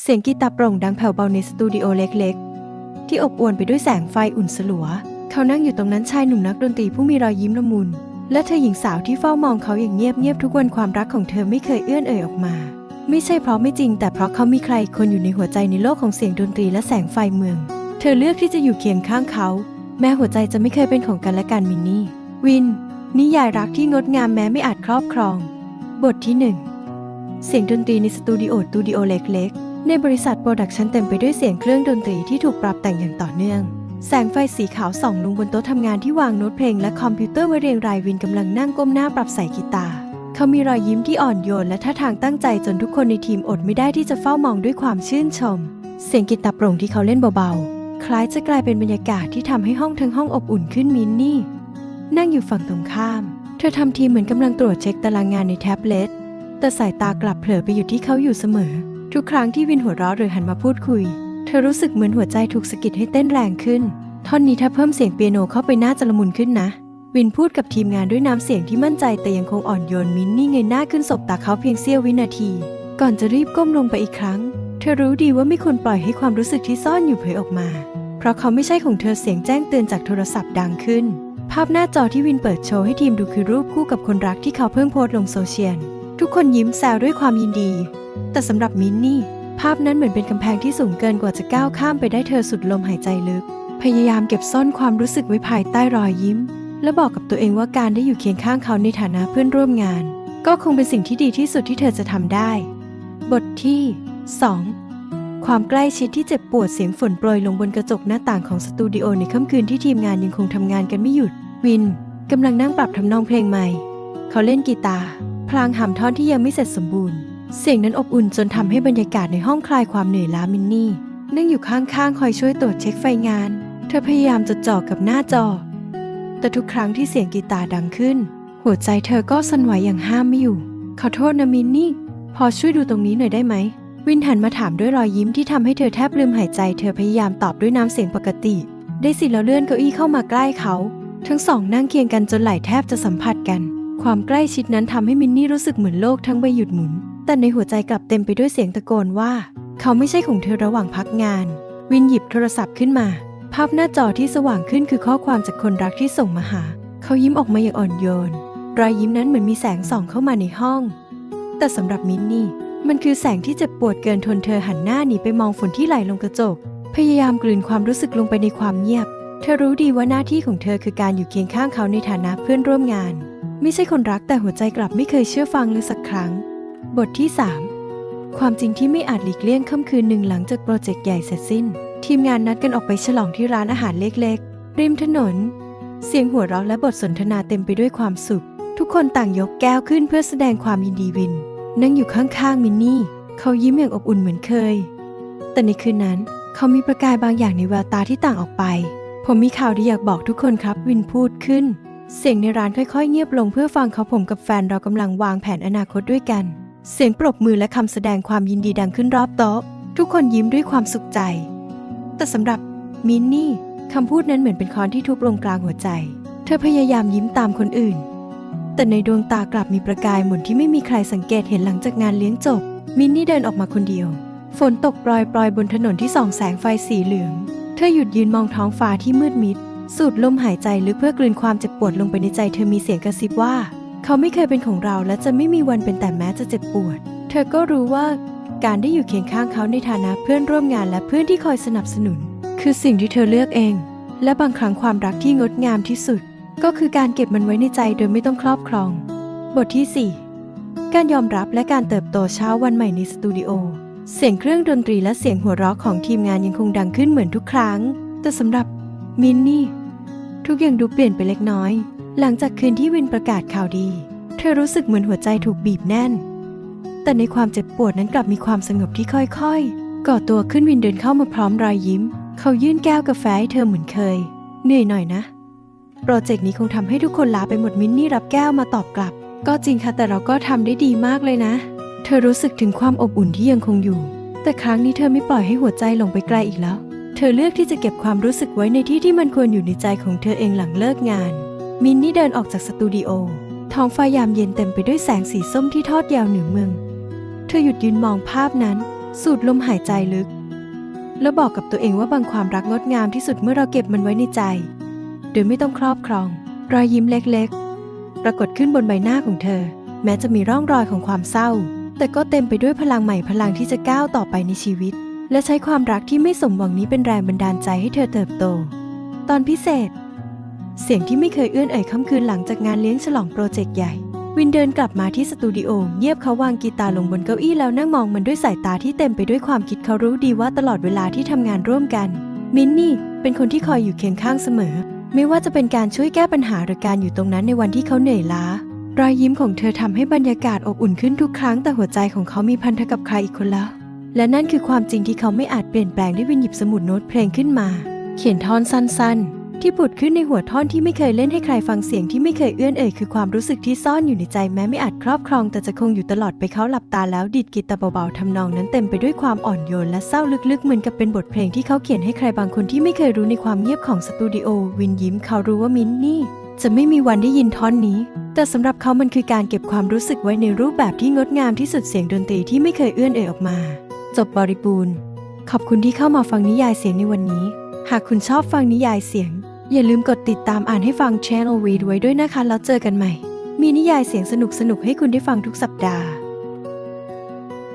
เสียงกีตาร์โปร่งดังแผ่วเบาในสตูดิโอเล็กๆ ที่อบอวลไปด้วยแสงไฟอุ่นสลัว เขานั่งอยู่ตรงนั้นชายหนุ่มนักดนตรีผู้มีรอยยิ้มละมุน และเธอหญิงสาวที่เฝ้ามองเขาอย่างเงียบๆทุกวันความรักของเธอไม่เคยเอื้อนเอ่ยออกมา ไม่ใช่เพราะไม่จริง แต่เพราะเขามีใครคนอยู่ในหัวใจในโลกของเสียงดนตรีและแสงไฟเมือง เธอเลือกที่จะอยู่เคียงข้างเขา แม้หัวใจจะไม่เคยเป็นของกันและกันมินนี่ วิน นิยายรักที่งดงามแม้ไม่อาจครอบครอง บทที่หนึ่งเสียงดนตรีในสตูดิโอสตูดิโอเล็กๆ ในบริษัทโปรดักชันเต็มไปด้วยเสียงเครื่องดนตรีที่ถูกปรับแต่งอย่างต่อเนื่อง แสงไฟสีขาวส่องลงบนโต๊ะทำงานที่วางโน้ตเพลงและคอมพิวเตอร์ไว้เรียงรายวินกำลังนั่งก้มหน้าปรับใส่กีตาร์เขามีรอยยิ้มที่อ่อนโยนและท่าทางตั้งใจจนทุกคนในทีมอดไม่ได้ที่จะเฝ้ามองด้วยความชื่นชม เสียงกีตาร์โปร่งที่เขาเล่นเบาๆ คล้ายจะกลายเป็นบรรยากาศที่ทำให้ห้องทั้งห้องอบอุ่นขึ้นมินนี่ นั่งอยู่ฝั่งตรงข้าม เธอทำทีเหมือนกำลังตรวจเช็คตารางงานในแท็บเล็ตแต่สายตากลับเผลอไปอยู่ที่เขาอยู่เสมอ ทุกครั้งที่วินหัวเราะหรือหันมาพูดคุย เธอรู้สึกเหมือนหัวใจถูกสะกิดให้เต้นแรงขึ้น ท่อนนี้ถ้าเพิ่มเสียงเปียโนเข้าไปน่าจะละมุนขึ้นนะ วินพูดกับทีมงานด้วยน้ำเสียงที่มั่นใจแต่ยังคงอ่อนโยนมินนี่เงยหน้าขึ้นสบตาเขาเพียงเสี้ยววินาที ก่อนจะรีบก้มลงไปอีกครั้ง เธอรู้ดีว่าไม่ควรปล่อยให้ความรู้สึกที่ซ่อนอยู่เผยออกมา เพราะเขาไม่ใช่ของเธอเสียงแจ้งเตือนจากโทรศัพท์ดังขึ้น ภาพหน้าจอที่วินเปิดโชว์ให้ทีมดูคือรูปคู่กับคนรักที่เขาเพิ่งโพสต์ลงโซเชียล ทุกคนยิ้มแซวด้วยความยินดี แต่สำหรับมินนี่ ภาพนั้นเหมือนเป็นกำแพงที่สูงเกินกว่าจะก้าวข้ามไปได้เธอสุดลมหายใจลึก พยายามเก็บซ่อนความรู้สึกไว้ภายใต้รอยยิ้ม และบอกกับตัวเองว่าการได้อยู่เคียงข้างเขาในฐานะเพื่อนร่วมงาน ก็คงเป็นสิ่งที่ดีที่สุดที่เธอจะทำได้ บทที่ 2 ความใกล้ชิดที่เจ็บปวดเสียงฝนโปรยลงบนกระจกหน้าต่างของสตูดิโอในค่ำคืนที่ทีมงานยังคงทำงานกันไม่หยุด วินกำลังนั่งปรับทำนองเพลงใหม่ เขาเล่นกีตาร์ พลางหำท่อนที่ยังไม่เสร็จสมบูรณ์ เสียงนั้นอบอุ่นจนทำให้บรรยากาศในห้องคลายความเหนื่อยล้ามินนี่ นั่งอยู่ข้างๆ คอยช่วยตรวจเช็คไฟงาน เธอพยายามจดจ่อกับหน้าจอ แต่ทุกครั้งที่เสียงกีตาร์ดังขึ้น หัวใจเธอก็สั่นไหวอย่างห้ามไม่อยู่ ขอโทษนะมินนี่ พอช่วยดูตรงนี้หน่อยได้ไหม วินหันมาถามด้วยรอยยิ้มที่ทำให้เธอแทบลืมหายใจ เธอพยายามตอบด้วยน้ำเสียงปกติ ได้สิแล้วเลื่อนเก้าอี้เข้ามาใกล้เขา ทั้งสองนั่งเคียงกันจนไหล่แทบจะสัมผัสกัน ความใกล้ชิดนั้นทำให้มินนี่รู้สึกเหมือนโลกทั้งใบหยุดหมุน แต่ในหัวใจกลับเต็มไปด้วยเสียงตะโกนว่า เขาไม่ใช่ของเธอระหว่างพักงาน วินหยิบโทรศัพท์ขึ้นมา ภาพหน้าจอที่สว่างขึ้นคือข้อความจากคนรักที่ส่งมาหา เขายิ้มออกมาอย่างอ่อนโยน รอยยิ้มนั้นเหมือนมีแสงส่องเข้ามาในห้อง แต่สำหรับมินนี่ มันคือแสงที่เจ็บปวดเกินทนเธอหันหน้าหนีไปมองฝนที่ไหลลงกระจก พยายามกลืนความรู้สึกลงไปในความเงียบ เธอรู้ดีว่าหน้าที่ของเธอคือการอยู่เคียงข้างเขาในฐานะเพื่อนร่วมงาน ไม่ใช่คนรักแต่หัวใจกลับไม่เคยเชื่อฟังเลยสักครั้ง บทที่ 3 ความจริงที่ไม่อาจหลีกเลี่ยงค่ำคืนหนึ่งหลังจากโปรเจกต์ใหญ่เสร็จสิ้น ทีมงานนัดกันออกไปฉลองที่ร้านอาหารเล็กๆ ริมถนน เสียงหัวเราะและบทสนทนาเต็มไปด้วยความสุข ทุกคนต่างยกแก้วขึ้นเพื่อแสดงความยินดีวิน นั่งอยู่ข้างๆมินนี่ เขายิ้มอย่างอบอุ่นเหมือนเคย แต่ในคืนนั้นเขามีประกายบางอย่างในแววตาที่ต่างออกไป ผมมีข่าวที่อยากบอกทุกคนครับ วินพูดขึ้น เสียงในร้านค่อยๆ เงียบลงเพื่อฟังเขาผมกับแฟนเรากำลังวางแผนอนาคตด้วยกัน เสียงปรบมือและคำแสดงความยินดีดังขึ้นรอบโต๊ะ ทุกคนยิ้มด้วยความสุขใจ แต่สำหรับมินนี่คำพูดนั้นเหมือนเป็นค้อนที่ทุบลงกลางหัวใจ เธอพยายามยิ้มตามคนอื่น แต่ในดวงตากลับมีประกายหมุนที่ไม่มีใครสังเกตเห็นหลังจากงานเลี้ยงจบ มินนี่เดินออกมาคนเดียว ฝนตกปลอยๆบนถนนที่ส่องแสงไฟสีเหลือง เธอหยุดยืนมองท้องฟ้าที่มืดมิด สูดลมหายใจลึกเพื่อกลืนความเจ็บปวดลงไปในใจเธอมีเสียงกระซิบว่า เขาไม่เคยเป็นของเราและจะไม่มีวันเป็นแต่แม้จะเจ็บปวด เธอก็รู้ว่า การได้อยู่เคียงข้างเขาในฐานะเพื่อนร่วมงานและเพื่อนที่คอยสนับสนุน คือสิ่งที่เธอเลือกเอง และบางครั้งความรักที่งดงามที่สุด ก็คือการเก็บมันไว้ในใจโดยไม่ต้องครอบครอง บทที่ 4 การยอมรับและการเติบโตเช้าวันใหม่ในสตูดิโอเสียงเครื่องดนตรีและเสียงหัวเราะของทีมงานยังคงดังขึ้นเหมือนทุกครั้ง แต่สำหรับมินนี่ ทุกอย่างดูเปลี่ยนไปเล็กน้อย หลังจากคืนที่วินประกาศข่าวดี เธอรู้สึกเหมือนหัวใจถูกบีบแน่น แต่ในความเจ็บปวดนั้นกลับมีความสงบที่ค่อยๆ ก่อตัวขึ้นวินเดินเข้ามาพร้อมรอยยิ้ม เขายื่นแก้วกาแฟให้เธอเหมือนเคย เหนื่อยหน่อยนะ โปรเจกต์นี้คงทำให้ทุกคนลาไปหมดมินนี่รับแก้วมาตอบกลับ ก็จริงค่ะแต่เราก็ทำได้ดีมากเลยนะ เธอรู้สึกถึงความอบอุ่นที่ยังคงอยู่ แต่ครั้งนี้เธอไม่ปล่อยให้หัวใจหลงไปไกลอีกแล้ว ธอเลือกที่จะเก็บความรู้สึกไว้ในที่ที่มันควรอยู่ในใจของเธอเองหลังเลิกงาน มินนี่เดินออกจากสตูดิโอ ท้องฟ้ายามเย็นเต็มไปด้วยแสงสีส้มที่ทอดยาวเหนือเมือง เธอหยุดยืนมองภาพนั้น สูดลมหายใจลึก แล้วบอกกับตัวเองว่าบางความรักงดงามที่สุดเมื่อเราเก็บมันไว้ในใจ โดยไม่ต้องครอบครอง รอยยิ้มเล็กๆ ปรากฏขึ้นบนใบหน้าของเธอ แม้จะมีร่องรอยของความเศร้า แต่ก็เต็มไปด้วยพลังใหม่พลังที่จะก้าวต่อไปในชีวิต และใช้ความรักที่ไม่สมหวังนี้เป็นแรงบันดาลใจให้เธอเติบโต ตอนพิเศษ เสียงที่ไม่เคยเอื้อนเอ่ยค่ำคืนหลังจากงานเลี้ยงฉลองโปรเจกต์ใหญ่ วินเดินกลับมาที่สตูดิโอเงียบเขาวางกีตาร์ลงบนเก้าอี้แล้วนั่งมองมันด้วยสายตาที่เต็มไปด้วยความคิดเขารู้ดีว่าตลอดเวลาที่ทำงานร่วมกัน มินนี่เป็นคนที่คอยอยู่เคียงข้างเสมอ ไม่ว่าจะเป็นการช่วยแก้ปัญหาหรือการอยู่ตรงนั้นในวันที่เขาเหนื่อยล้ารอยยิ้มของเธอทำให้บรรยากาศอบอุ่นขึ้นทุกครั้งแต่หัวใจของเขามีพันธะกับใครอีกคนแล้ว และนั่นคือความจริงที่เขาไม่อาจเปลี่ยนแปลงได้วินหยิบสมุดโน้ตเพลงขึ้นมา เขียนท่อนสั้นๆ ที่ผุดขึ้นในหัวท่อนที่ไม่เคยเล่นให้ใครฟังเสียงที่ไม่เคยเอื้อนเอ่ยคือความรู้สึกที่ซ่อนอยู่ในใจแม้ไม่อาจครอบครอง แต่จะคงอยู่ตลอดไปเขาหลับตาแล้วดีดกีตาร์เบาๆทำนองนั้นเต็มไปด้วยความอ่อนโยนและเศร้าลึกๆเหมือนกับเป็นบทเพลงที่เขาเขียนให้ใครบางคนที่ไม่เคยรู้ในความเงียบของสตูดิโอวินยิ้มเขารู้ว่ามินนี่จะไม่มีวันได้ยินท่อนนี้ แต่สำหรับเขามันคือการเก็บความรู้สึกไว้ในรูปแบบที่งดงามที่สุดเสียงดนตรีที่ไม่เคยเอื้อนเอ่ยออกมา จบบริบูรณ์ ขอบคุณที่เข้ามาฟังนิยายเสียงในวันนี้ หากคุณชอบฟังนิยายเสียง อย่าลืมกดติดตามอ่านให้ฟัง Channel Read ไว้ด้วยนะคะ แล้วเจอกันใหม่ มีนิยายเสียงสนุกๆให้คุณได้ฟังทุกสัปดาห์